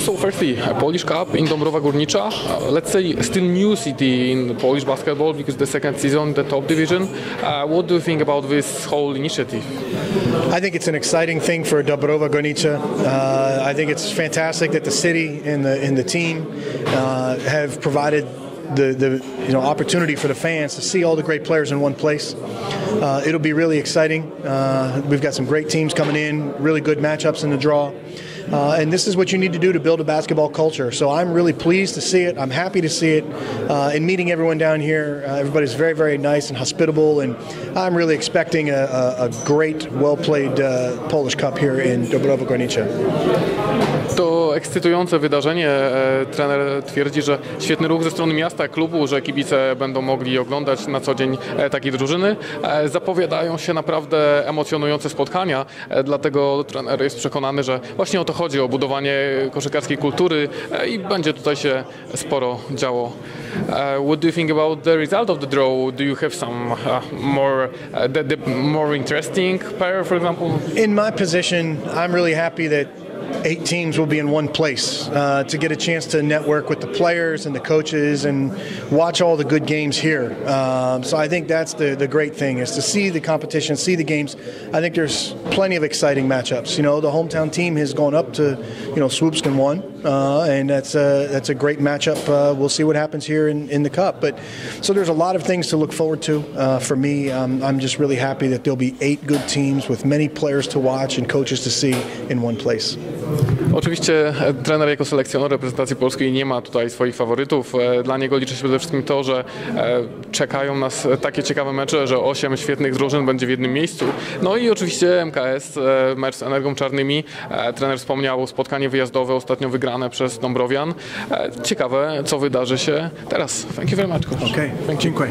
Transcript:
So firstly, a Polish Cup in Dąbrowa Górnicza. Uh, let's say still new city in Polish basketball because the second season the top division. Uh, what do you think about this whole initiative? I think it's an exciting thing for Dobrova Gornica. Uh, I think it's fantastic that the city and the and the team uh, have provided the, the you know opportunity for the fans to see all the great players in one place. Uh, it'll be really exciting. Uh, we've got some great teams coming in, really good matchups in the draw. Uh, and this is what you need to do to build a basketball culture. So I'm really pleased to see it. I'm happy to see it. Uh, and meeting everyone down here, uh, everybody's very, very nice and hospitable. And I'm really expecting a, a, a great, well played uh, Polish Cup here in Dobrowa Gornicza. To ekscytujące wydarzenie. E, Trener twierdzi, że świetny ruch ze strony miasta, klubu, że kibice będą mogli oglądać na co dzień e, takiej drużyny. E, Zapowiadają się naprawdę emocjonujące spotkania, dlatego trener jest przekonany, że właśnie o to chodzi, o budowanie koszykarskiej kultury e, i będzie tutaj się sporo działo. E, What do you think about the result of the draw? Do you have some uh, more, uh, the, the more interesting pair, for example? In my position, I'm really happy that eight teams will be in one place uh, to get a chance to network with the players and the coaches and watch all the good games here. Um, so I think that's the, the great thing is to see the competition, see the games. I think there's plenty of exciting matchups. You know, the hometown team has gone up to, you know, Swoopskin won, uh, and that's a, that's a great matchup. Uh, we'll see what happens here in, in the Cup. But so there's a lot of things to look forward to. Uh, for me, um, I'm just really happy that there'll be eight good teams with many players to watch and coaches to see in one place. Oczywiście e, trener jako selekcjoner reprezentacji polskiej nie ma tutaj swoich faworytów. E, Dla niego liczy się przede wszystkim to, że e, czekają nas takie ciekawe mecze, że osiem świetnych drużyn będzie w jednym miejscu. No i oczywiście MKS, mecz z Energią Czarnymi. Trener wspomniał spotkanie wyjazdowe ostatnio wygrane przez Dąbrowian. Ciekawe, co wydarzy się teraz. Thank you very much. coach. Okay, Thank you. dziękuję.